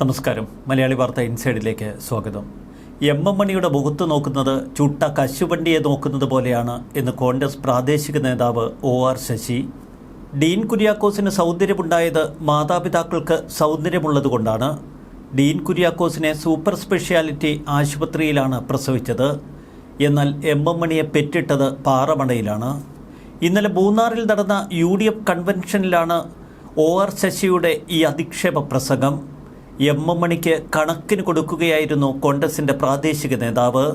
നമസ്കാരം. മലയാളി വാർത്ത ഇൻസൈഡിലേക്ക് സ്വാഗതം. എം എം മണിയുടെ മുഖത്ത് നോക്കുന്നത് ചുട്ട കശുവണ്ടിയെ നോക്കുന്നത് പോലെയാണ് എന്ന് കോൺഗ്രസ് പ്രാദേശിക നേതാവ് ഒ ആർ ശശി. ഡീൻ കുര്യാക്കോസിന് സൗന്ദര്യമുണ്ടായത് മാതാപിതാക്കൾക്ക് സൗന്ദര്യമുള്ളതുകൊണ്ടാണ് ഡീൻ കുര്യാക്കോസിനെ സൂപ്പർ സ്പെഷ്യാലിറ്റി ആശുപത്രിയിലാണ് പ്രസവിച്ചത്. എന്നാൽ എം എം മണിയെ പെറ്റിട്ടത് പാറമണയിലാണ്. ഇന്നലെ മൂന്നാറിൽ നടന്ന യു ഡി എഫ് കൺവെൻഷനിലാണ് ഒ ആർ ശശിയുടെ ഈ അധിക്ഷേപ പ്രസംഗം. എം എം മണിക്ക് കണക്കിന് കൊടുക്കുകയായിരുന്നു കോൺഗ്രസിന്റെ പ്രാദേശിക നേതാവ്.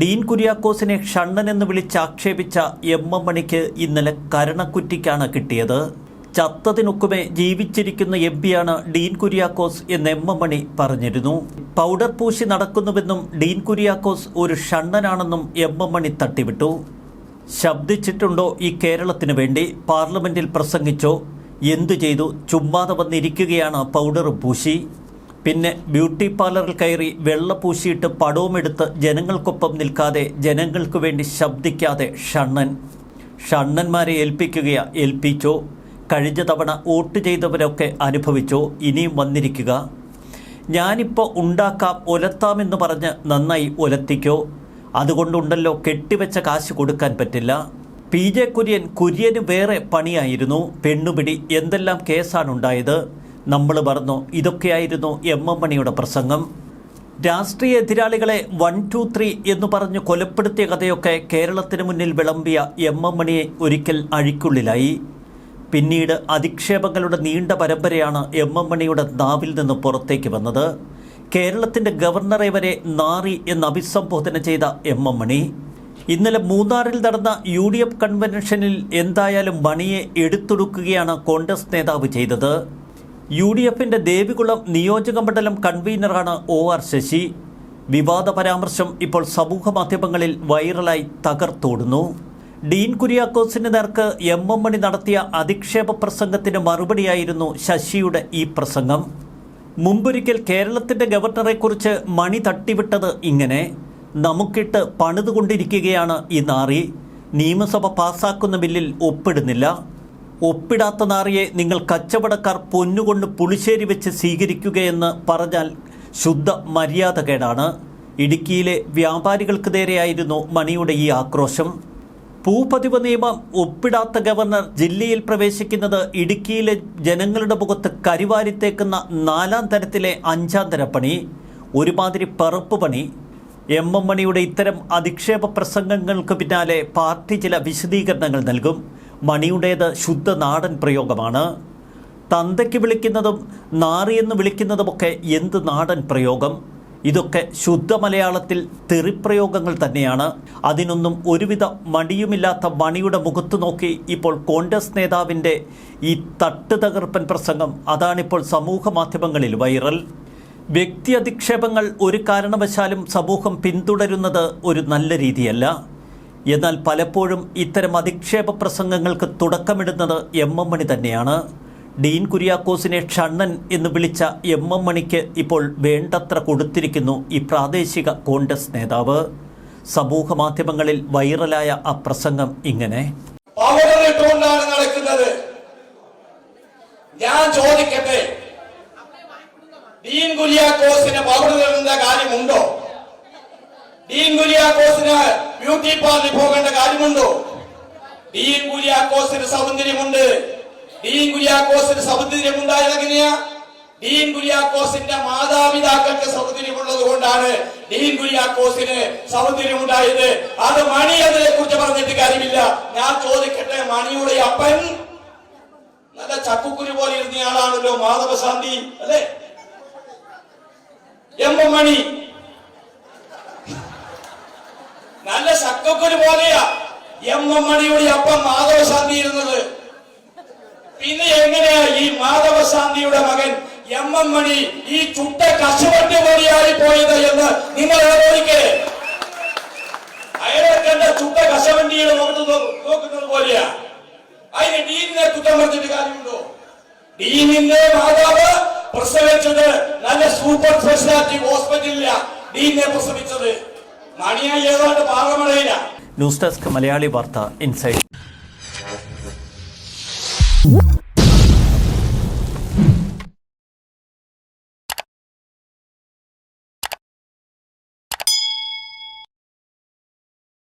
ഡീൻ കുര്യാക്കോസിനെ ഷണ്ണൻ എന്ന് വിളിച്ചാക്ഷേപിച്ച എം എം മണിക്ക് ഇന്നലെ കരണക്കുറ്റിക്കാണ് കിട്ടിയത്. ചത്തതിനൊക്കുമേ ജീവിച്ചിരിക്കുന്ന എം പിയാണ് ഡീൻ കുര്യാക്കോസ് എന്ന് എം എം മണി പറഞ്ഞിരുന്നു. പൗഡർ പൂശി നടക്കുന്നുവെന്നും ഡീൻ കുര്യാക്കോസ് ഒരു ഷണ്ണനാണെന്നും എം എം മണി തട്ടിവിട്ടു. ശബ്ദിച്ചിട്ടുണ്ടോ ഈ കേരളത്തിനു വേണ്ടി? പാർലമെന്റിൽ പ്രസംഗിച്ചോ? എന്തു ചെയ്തു? ചുമ്മാതെ വന്നിരിക്കുകയാണ് പൗഡർ പൂശി. പിന്നെ ബ്യൂട്ടി പാർലറിൽ കയറി വെള്ള പൂശിയിട്ട് പടവുമെടുത്ത് ജനങ്ങൾക്കൊപ്പം നിൽക്കാതെ ജനങ്ങൾക്ക് വേണ്ടി ശബ്ദിക്കാതെ ഷണ്ണൻ. ഷണ്ണന്മാരെ ഏൽപ്പിക്കുകയാ ഏൽപ്പിച്ചു. കഴിഞ്ഞ തവണ വോട്ട് ചെയ്തവരൊക്കെ അനുഭവിച്ചു ഇനിയും വന്നിരിക്കുക. ഞാനിപ്പോൾ ഉണ്ടാക്കാം ഒലത്താമെന്ന് പറഞ്ഞ് നന്നായി ഒലത്തിക്കോ. അതുകൊണ്ടുണ്ടല്ലോ കെട്ടിവെച്ച കാശ് കൊടുക്കാൻ പറ്റില്ല. പി ജെ കുര്യൻ കുര്യന് വേറെ പണിയായിരുന്നു. പെണ്ണുപിടി എന്തെല്ലാം കേസാണ് ഉണ്ടായത് നമ്മൾ പറഞ്ഞു ഇതൊക്കെയായിരുന്നു എം എം മണിയുടെ പ്രസംഗം. രാഷ്ട്രീയ എതിരാളികളെ വൺ ടു ത്രീ എന്ന് പറഞ്ഞ് കൊലപ്പെടുത്തിയ കഥയൊക്കെ കേരളത്തിന് മുന്നിൽ വിളമ്പിയ എം എം മണിയെ ഒരിക്കൽ അഴിക്കുള്ളിലായി. പിന്നീട് അധിക്ഷേപങ്ങളുടെ നീണ്ട പരമ്പരയാണ് എം എം മണിയുടെ നാവിൽ നിന്ന് പുറത്തേക്ക് വന്നത്. കേരളത്തിന്റെ ഗവർണറെ വരെ നാറി എന്ന് അഭിസംബോധന ചെയ്ത എം എം മണി ഇന്നലെ മൂന്നാറിൽ നടന്ന യു ഡി എഫ് കൺവെൻഷനിൽ എന്തായാലും മണിയെ എടുത്തൊടുക്കുകയാണ് കോൺഗ്രസ് നേതാവ് ചെയ്തത്. യു ഡി എഫിന്റെ ദേവികുളം നിയോജക മണ്ഡലം കൺവീനറാണ് ഒ ആർ ശശി. വിവാദ പരാമർശം ഇപ്പോൾ സമൂഹ മാധ്യമങ്ങളിൽ വൈറലായി തകർത്തോടുന്നു. ഡീൻ കുര്യാക്കോസിന് നേർക്ക് എം എം മണി നടത്തിയ അധിക്ഷേപ പ്രസംഗത്തിന് മറുപടിയായിരുന്നു ശശിയുടെ ഈ പ്രസംഗം. മുമ്പൊരിക്കൽ കേരളത്തിന്റെ ഗവർണറെക്കുറിച്ച് മണി തട്ടിവിട്ടത് ഇങ്ങനെ. നമുക്കിട്ട് പണിതുകൊണ്ടിരിക്കുകയാണ് ഈ നാറി. നിയമസഭ പാസാക്കുന്ന ബില്ലിൽ ഒപ്പിടുന്നില്ല. ഒപ്പിടാത്ത നാറിയെ നിങ്ങൾ കച്ചവടക്കാർ പൊന്നുകൊണ്ട് പുളിശ്ശേരി വെച്ച് സ്വീകരിക്കുകയെന്ന് പറഞ്ഞാൽ ശുദ്ധ മര്യാദകേടാണ്. ഇടുക്കിയിലെ വ്യാപാരികൾക്ക് നേരെയായിരുന്നു മണിയുടെ ഈ ആക്രോശം. ഭൂപതിവ് നിയമം ഒപ്പിടാത്ത ഗവർണർ ജില്ലയിൽ പ്രവേശിക്കുന്നത് ഇടുക്കിയിലെ ജനങ്ങളുടെ മുഖത്ത് കരിവാരിത്തേക്കുന്ന നാലാം തരത്തിലെ അഞ്ചാം തരപ്പണി. ഒരുമാതിരി പറപ്പ് പണി. എം എം മണിയുടെ ഇത്തരം അധിക്ഷേപ പ്രസംഗങ്ങൾക്ക് പിന്നാലെ പാർട്ടി ചില വിശദീകരണങ്ങൾ നൽകും. മണിയുടേത് ശുദ്ധ നാടൻ പ്രയോഗമാണ്. തന്തയ്ക്ക് വിളിക്കുന്നതും നാറിയെന്ന് വിളിക്കുന്നതുമൊക്കെ എന്ത് നാടൻ പ്രയോഗം? ഇതൊക്കെ ശുദ്ധ മലയാളത്തിൽ തെറിപ്രയോഗങ്ങൾ തന്നെയാണ്. അതിനൊന്നും ഒരുവിധ മടിയുമില്ലാത്ത മണിയുടെ മുഖത്ത് നോക്കി ഇപ്പോൾ കോൺഗ്രസ് നേതാവിന്റെ ഈ തട്ട് പ്രസംഗം അതാണിപ്പോൾ സമൂഹ മാധ്യമങ്ങളിൽ വൈറൽ. വ്യക്തി അധിക്ഷേപങ്ങൾ ഒരു കാരണവശാലും സമൂഹം പിന്തുടരുന്നത് ഒരു നല്ല രീതിയല്ല. എന്നാൽ പലപ്പോഴും ഇത്തരം അധിക്ഷേപ പ്രസംഗങ്ങൾക്ക് തുടക്കമിടുന്നത് എം എം മണി തന്നെയാണ്. ഡീൻ കുര്യാക്കോസിനെ ഷണ്ണൻ എന്ന് വിളിച്ച എം എം മണിക്ക് ഇപ്പോൾ വേണ്ടത്ര കൊടുത്തിരിക്കുന്നു ഈ പ്രാദേശിക കോൺഗ്രസ് നേതാവ്. സമൂഹ മാധ്യമങ്ങളിൽ വൈറലായ ആ പ്രസംഗം ഇങ്ങനെ. നടക്കുന്നത്. ഞാൻ ചോദിക്കട്ടെ? ഡീൻ കുര്യാക്കോസിന് പവറിടേണ്ട കാര്യമുണ്ടോ? ഡീൻ കുര്യാക്കോസിന് ബ്യൂട്ടി പാർലറിൽ പോകേണ്ട കാര്യമുണ്ടോ? ഡീൻ കുര്യാക്കോസിന് സൗന്ദര്യമുണ്ട്. ഡീൻ കുര്യാക്കോസിന് സൗന്ദര്യം ഉണ്ടായത് എങ്ങനെയാ ഡീൻ കുര്യാക്കോസിന്റെ മാതാപിതാക്കൾക്ക് സൗന്ദര്യമുള്ളത് കൊണ്ടാണ് ഡീൻ കുര്യാക്കോസിന് സൗന്ദര്യം ഉണ്ടായത് അത് മണി അതിനെ കുറിച്ച് പറഞ്ഞിട്ട് കാര്യമില്ല. ഞാൻ ചോദിക്കട്ടെ മണിയുടെ അപ്പൻ? നല്ല ചക്കുക്കുരു പോലെ ഇരുന്നയാളാണല്ലോ മാധവശാന്തി അല്ലേ? എം മണി. നല്ല ചക്കക്കുരു പോലെയാ എം എം മണിയുടെ അപ്പം മാധവശാന്തി ഇരുന്നത്. പിന്നെ എങ്ങനെയാ ഈ മാധവശാന്തിയുടെ മകൻ എം എം മണി ഈ ചുട്ട കശുവണ്ടി പോലെയായി പോയത് എന്ന് നിങ്ങൾ ആലോചിക്കേ. അയാളൊക്കെ എന്താ ചുട്ട കശവണ്ടിയുടെ മുഖത്ത് നോക്കുന്നത് പോലെയാ. അതിന് ഡീനിനെ കുറ്റം പറഞ്ഞിട്ട് കാര്യമുണ്ടോ? ഡീനിന്റെ മാതാവ് പ്രസവിച്ചത് നല്ല സൂപ്പർ സ്പെഷ്യാലിറ്റി ഹോസ്പിറ്റലിലാ. ഡീനെ പ്രസവിച്ചത്. മണിയാ ഏതാണ്ട് പാറമടയിലാ. ന്യൂസ് ഡെസ്ക് മലയാളി വാർത്ത ഇൻസൈഡ്.